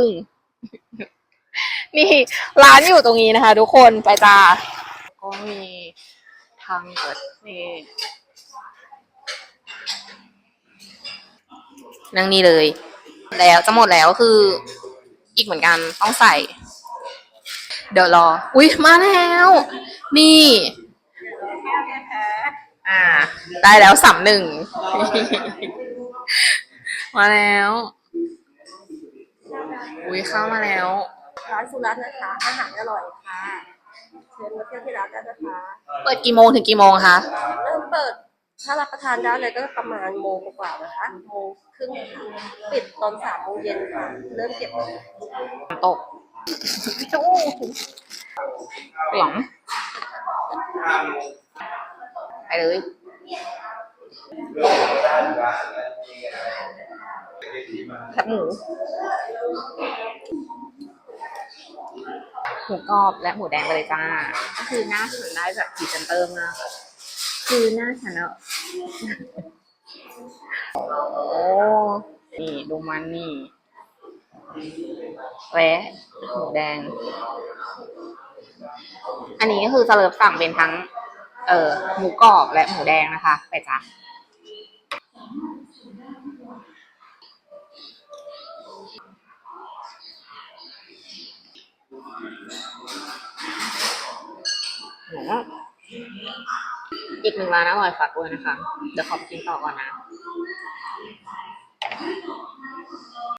ึ้งนี่ร้านอยู่ตรงนี้นะคะ ทุกคนไปจ้าก็มีทางเปิดนี่นั่งนี่เลย แล้วจะหมดแล้วคือ อีกเหมือนกันต้องใส่ เดี๋ยวรอ อุ๊ยมาแล้ว นี่อ่า ได้แล้วสามหนึ่ง มาแล้ว อุ๊ยเข้ามาแล้ว ร้านสุรัตน์นะคะ อาหารอร่อยค่ะ เชิญมาเที่ยวที่ร้านได้นะคะ เปิดกี่โมงถึงกี่โมงคะ เริ่มเปิดถ้ารับประทานได้เลยก็ประมาณโมงกว่าๆนะคะโมงครึ่งค่ะปิดตอนสามโมงเย็นค่ะ เริ่มเก็บตกจู้เสียงไปเลยแคบหมู หมูกรอบและหมูแดงไปเลยจ้า ก็คือหน้าฉันได้แบบพรีเซนเตอร์มาก คือหน้าฉันอะโอ้นี่ดูมันนี่แวะหมูแดง อันนี้ก็คือจะเลิฟสั่งเป็นทั้ง เอ่อหมูกรอบและหมูแดงนะคะ ไปจ้ะ อีกหนึ่งร้านอร่อยฝากด้วยนะคะ เดี๋ยวขอไปกินต่อก่อนนะ